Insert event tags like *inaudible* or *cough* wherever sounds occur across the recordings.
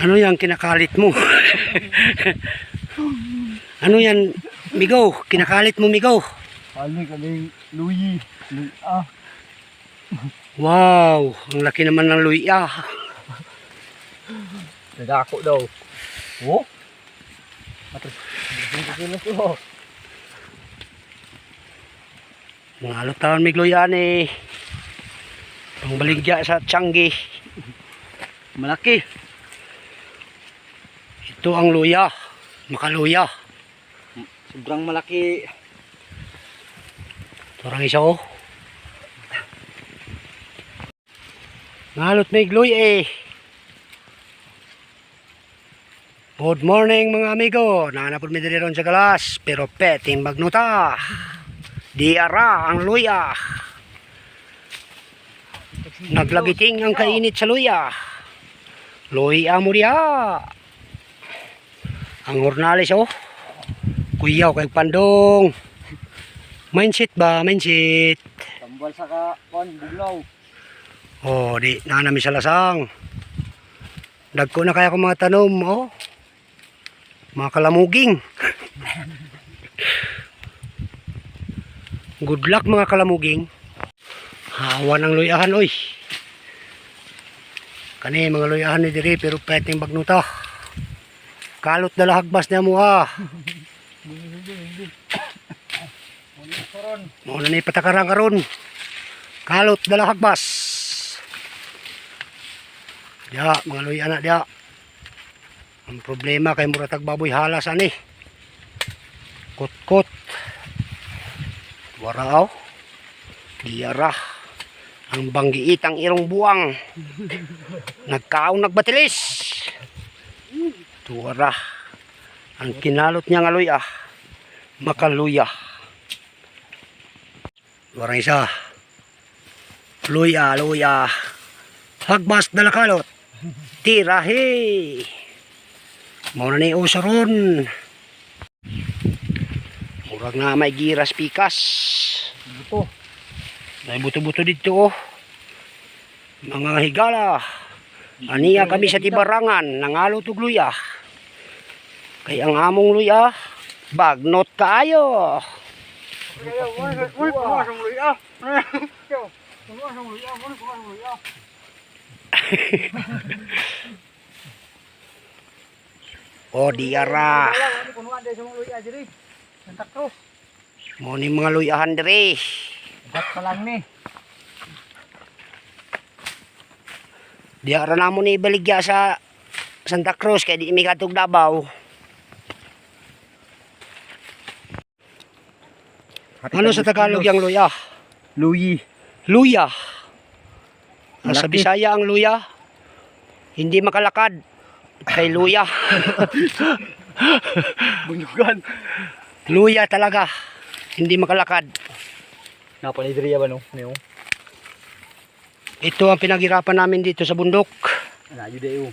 Ano yan kinakalit mo? ano yan, Migo? Kinakalit mo, Migo? Ano kami Louis. Louis ah. Wow, ang laki naman ng luya. Nagako daw. Oh? Mga alutawan may luyan eh. Pangbaligya sa Tianggi. Malaki. Ito ang luya. Makaluya. Sobrang malaki. Parang isa oh. Nalot may gluy eh. Good morning mga amigo. Nanapod mi diri ron sa galas. Pero peting magnuta. Di ara ang luya. Naglagiting ang kainit sa luya. Luya mo diha. Ang hornalis oh. Kuyaw kay pandong. Mindset ba? Mindset. Tambal sa ka kon buglaw. Oh, di na namin sa lasang. Dagko na kaya ko mga tanom, oh. Mga kalamuging. *laughs* Good luck mga kalamuging. Hawa ng luyahan, oy. Kani mga luyahan ni diri pero peting bagnuta. Kalot na lahagbas niya mo ah. Mo na ni patakarang karon. Kalot na lahagbas. Dia, mga luy anak dia. Ang problema kay muratag baboy halas ani. Kot-kot. Waraaw. Diyara. Ang banggiitang irong buwang. Nagkaong nagbatilis. Tuwara. Ang kinalot niya nga luya. Makaluya. Warang isa. Luya, luya. Hagbas na nakalot. Tirahe. Muna ni uso ron. Murag na may giras pikas. Buto. May buto-buto dito oh. Mga higala. Aniya kami sa tibarangan. Nangalo tug luya. Kay ang among luya. Bagnot kaayo. O diara. Santa Cruz. Mo ni mga luyahan diri. Gat pa lang ni. Diara na mo ni baligya sa Santa Cruz kay di mi katog Davao. Ano sa Tagalog yung luya? Louis. Luya. Ah, Sa Malaki. Bisaya ang luya. Hindi makalakad. Kay luya. *laughs* Bunugan. Luya talaga. Hindi makalakad. Napanidriya ba no? Neo. Ito ang pinaghirapan namin dito sa bundok. Layo dayo.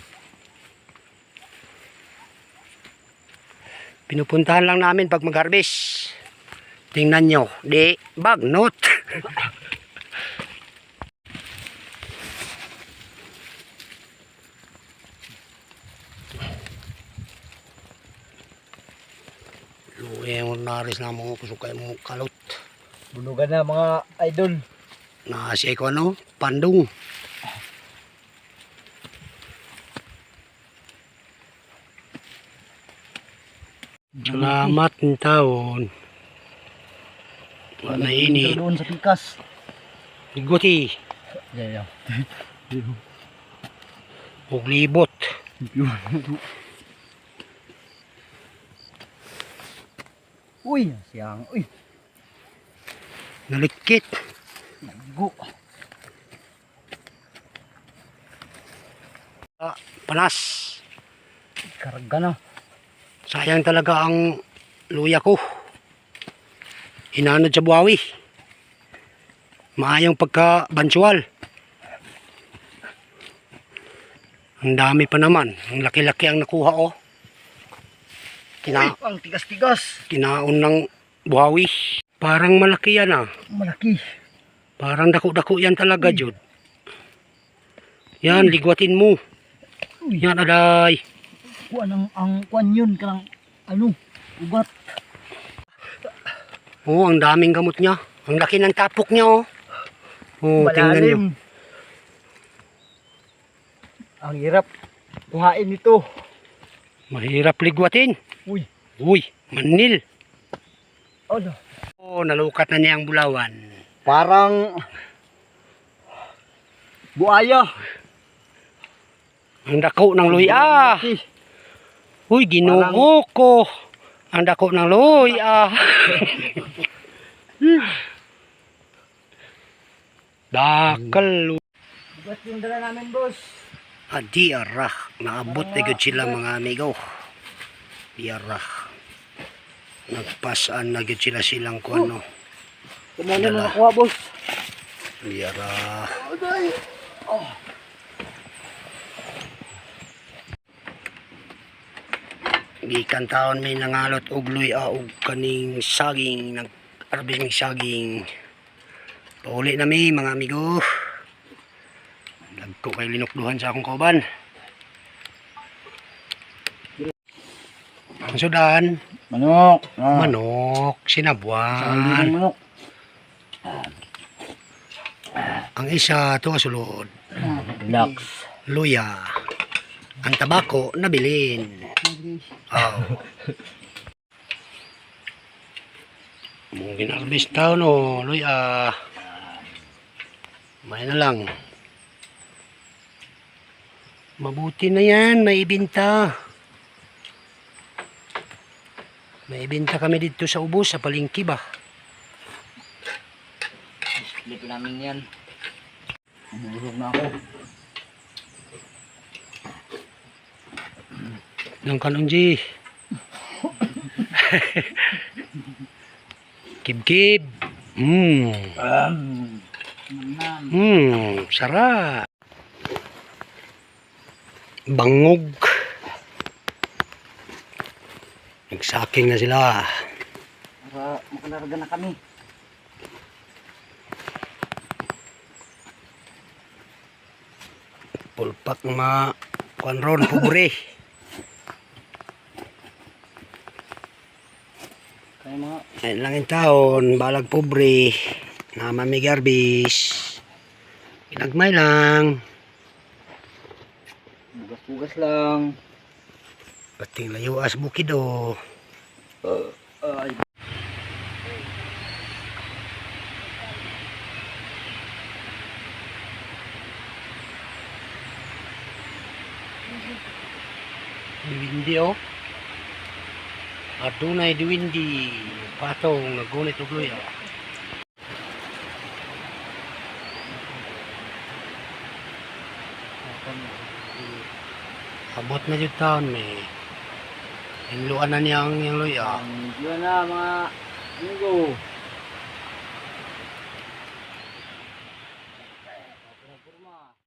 Pinupuntahan lang namin pag mag-harvest. Tingnan nyo. Di, bagnot. *laughs* Luwe mo naris na mo kusukay mo kalot. Bunugan na mga idol. Na siya ko ano, pandong. Salamat ng taon. Wala ini. Doon sa pikas. Iguti. Yeah, yeah. *laughs* Ug libot. Uy, siyang. Uy, Nalikit. go. Ah, panas. Karga na. Sayang talaga ang luya ko. Inanod sa buhawi. Maayang pagka-bansual. Ang dami pa naman. Ang laki-laki ang nakuha oh. Kina Uy, ang tigas-tigas. kinaon ng buhawi. Parang malaki yan ah. Malaki. Parang dako-dako yan talaga, Jud. Yan, ligwatin mo. Yan aday. Kuan ang ang kuan yun kanang ano, ugat. Oh, ang daming gamot niya. Ang laki ng tapok niya oh. Oh, tingnan niyo. Ang hirap kuhain nito. Mahirap ligwatin. Uy, Uy, manil. ano? Oh, nalukat na niya ang bulawan. Parang buaya. Ang dako ng luya. Laki. Uy, ginoo ko. Ang dako ng luya. *laughs* Dakal. Ugat yung dala namin, boss. Adi arah. Naabot na gud sila mga amigo. Di arah. Nagpasaan na gud sila silang kuano. Kumano Dala. mga kuha, boss. Aday. Oh. Gikan taon may nangalot og luya og kaning saging nag arbis saging. Pauli na mi mga amigo. Dagko kay linukduhan sa akong kauban. Ang sudan, Manok. Ah. manok, sinabuan. manok. Ang isa to sulod, Relax. luya. Ang tabako nabilin. Oh. Mong ginarbis tao no, luya. May na lang. Mabuti na yan, may ibinta. May ibinta kami dito sa ubos, sa palingki ba? Split namin yan. Nahulog na ako. Nang kanong G. Kib-kib. Naman. Hmm, sarap. Bangog. Nagsaking na sila. Para makalarga na kami. Pulpak ng mga konron, pobre. Kaya mga Ayun lang yung taon, balag pobre. Naman may garbis. Pinagmay lang. bugas-bugas lang. Pating layo as bukido. Ay. Diwindi oh. Adunay diwindi. Patong nagunit og luya. Abot na jud taon may. Inluan na niya ang yung luya. Yun na mga amigo.